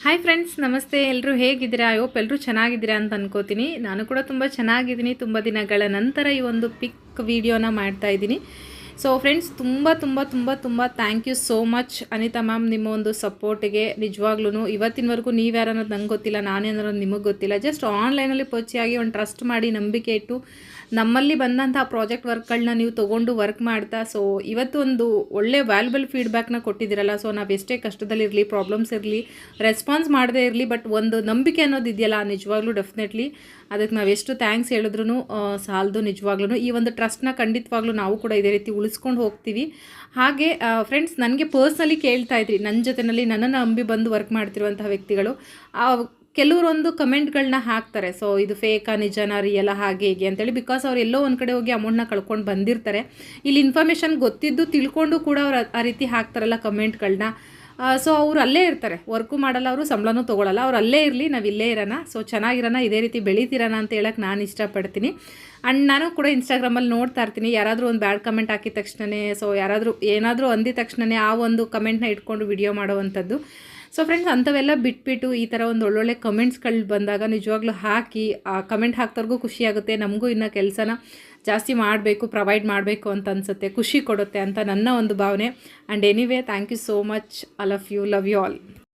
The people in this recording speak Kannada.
ಹಾಯ್ ಫ್ರೆಂಡ್ಸ್ ನಮಸ್ತೆ. ಎಲ್ಲರೂ ಹೇಗಿದ್ದೀರಾ? ಐ ಹೋಪ್ ಎಲ್ಲರೂ ಚೆನ್ನಾಗಿದ್ದೀರಾ ಅಂತ ಅನ್ಕೋತೀನಿ. ನಾನು ಕೂಡ ತುಂಬ ಚೆನ್ನಾಗಿದ್ದೀನಿ. ತುಂಬ ದಿನಗಳ ನಂತರ ಈ ಒಂದು ಪಿಕ್ ವೀಡಿಯೋನ ಮಾಡ್ತಾ ಇದ್ದೀನಿ. ಸೊ ಫ್ರೆಂಡ್ಸ್ ತುಂಬ ತುಂಬ ತುಂಬ ತುಂಬ thank you so much Anita ma'am ನಿಮ್ಮ ಒಂದು ಸಪೋರ್ಟಿಗೆ ನಿಜವಾಗ್ಲೂ ಇವತ್ತಿನವರೆಗೂ ನೀವು ಯಾರು ಅನ್ನೋದು ನಂಗೆ ಗೊತ್ತಿಲ್ಲ ನಾನೇನಾರೋದು ನಿಮಗೆ ಗೊತ್ತಿಲ್ಲ. ಜಸ್ಟ್ ಆನ್ಲೈನಲ್ಲಿ ಪರ್ಚಿಯಾಗಿ ಒಂದು ಟ್ರಸ್ಟ್ ಮಾಡಿ ನಂಬಿಕೆ ಇಟ್ಟು ನಮ್ಮಲ್ಲಿ ಬಂದಂಥ ಪ್ರಾಜೆಕ್ಟ್ ವರ್ಕ್ಗಳನ್ನ ನೀವು ತೊಗೊಂಡು ವರ್ಕ್ ಮಾಡ್ತಾ ಸೊ ಇವತ್ತು ಒಂದು ಒಳ್ಳೆ ವ್ಯಾಲ್ಯುಬಲ್ ಫೀಡ್ಬ್ಯಾಕ್ನ ಕೊಟ್ಟಿದ್ದೀರಲ್ಲ. ಸೊ ನಾವು ಎಷ್ಟೇ ಕಷ್ಟದಲ್ಲಿರಲಿ ಪ್ರಾಬ್ಲಮ್ಸ್ ಇರಲಿ ರೆಸ್ಪಾನ್ಸ್ ಮಾಡದೇ ಇರಲಿ ಬಟ್ ಒಂದು ನಂಬಿಕೆ ಅನ್ನೋದು ಇದೆಯಲ್ಲ, ನಿಜವಾಗ್ಲೂ ಡೆಫಿನೆಟ್ಲಿ ಅದಕ್ಕೆ ನಾವು ಎಷ್ಟು ಥ್ಯಾಂಕ್ಸ್ ಹೇಳಿದ್ರು ಸಾಲದು ನಿಜವಾಗ್ಲೂ ಈ ಒಂದು ಟ್ರಸ್ಟ್ನ ಖಂಡಿತವಾಗ್ಲೂ ನಾವು ಕೂಡ ಇದೇ ರೀತಿ ಉಳಿಸ್ಕೊಂಡು ಹೋಗ್ತೀವಿ. ಹಾಗೆ ಫ್ರೆಂಡ್ಸ್ ನನಗೆ ಪರ್ಸ್ನಲಿ ಕೇಳ್ತಾ ಇದ್ರಿ ನನ್ನ ಜೊತೆಯಲ್ಲಿ ನನ್ನನ್ನು ಅಂಬಿ ಬಂದು ವರ್ಕ್ ಮಾಡ್ತಿರುವಂತಹ ವ್ಯಕ್ತಿಗಳು. ಕೆಲವರೊಂದು ಕಮೆಂಟ್ಗಳನ್ನ ಹಾಕ್ತಾರೆ. ಸೊ ಇದು ಫೇಕಾ ನಿಜನ ರಿಯಲ ಹಾಗೆ ಹೀಗೆ ಅಂತೇಳಿ ಬಿಕಾಸ್ ಅವ್ರು ಎಲ್ಲೋ ಒಂದು ಕಡೆ ಹೋಗಿ ಅಮೌಂಟ್ನ ಕಳ್ಕೊಂಡು ಬಂದಿರ್ತಾರೆ. ಇಲ್ಲಿ ಇನ್ಫಾರ್ಮೇಷನ್ ಗೊತ್ತಿದ್ದು ತಿಳ್ಕೊಂಡು ಕೂಡ ಅವ್ರು ಆ ರೀತಿ ಹಾಕ್ತಾರಲ್ಲ ಕಮೆಂಟ್ಗಳನ್ನ ಸೊ ಅವ್ರು ಅಲ್ಲೇ ಇರ್ತಾರೆ. ವರ್ಕು ಮಾಡಲ್ಲ, ಅವರು ಸಂಬಳನೂ ತೊಗೊಳಲ್ಲ. ಅವ್ರು ಅಲ್ಲೇ ಇರಲಿ, ನಾವು ಇಲ್ಲೇ ಇರೋಣ. ಸೊ ಚೆನ್ನಾಗಿರೋಣ, ಇದೇ ರೀತಿ ಬೆಳೀತಿರೋಣ ಅಂತ ಹೇಳಕ್ಕೆ ನಾನು ಇಷ್ಟಪಡ್ತೀನಿ. ಆ್ಯಂಡ್ ನಾನು ಕೂಡ ಇನ್ಸ್ಟಾಗ್ರಾಮಲ್ಲಿ ನೋಡ್ತಾ ಇರ್ತೀನಿ. ಯಾರಾದರೂ ಒಂದು ಬ್ಯಾಡ್ ಕಮೆಂಟ್ ಹಾಕಿದ ತಕ್ಷಣವೇ ಸೊ ಯಾರಾದರೂ ಏನಾದರೂ ಅಂದಿದ ತಕ್ಷಣವೇ ಆ ಒಂದು ಕಮೆಂಟ್ನ ಇಟ್ಕೊಂಡು ವಿಡಿಯೋ ಮಾಡುವಂಥದ್ದು ಸೊ ಫ್ರೆಂಡ್ಸ್ ಅಂಥವೆಲ್ಲ ಬಿಟ್ಬಿಟ್ಟು ಈ ಥರ ಒಂದು ಒಳ್ಳೊಳ್ಳೆ ಕಮೆಂಟ್ಸ್ಗಳು ಬಂದಾಗ ನಿಜವಾಗ್ಲೂ ಹಾಕಿ, ಆ ಕಮೆಂಟ್ ಹಾಕ್ದವ್ರಿಗೂ ಖುಷಿಯಾಗುತ್ತೆ ನಮಗೂ ಇನ್ನು ಕೆಲಸನ ಜಾಸ್ತಿ ಮಾಡಬೇಕು ಪ್ರೊವೈಡ್ ಮಾಡಬೇಕು ಅಂತ ಅನಿಸುತ್ತೆ, ಖುಷಿ ಕೊಡುತ್ತೆ ಅಂತ ನನ್ನ ಒಂದು ಭಾವನೆ. And anyway thank you so much I love you love you all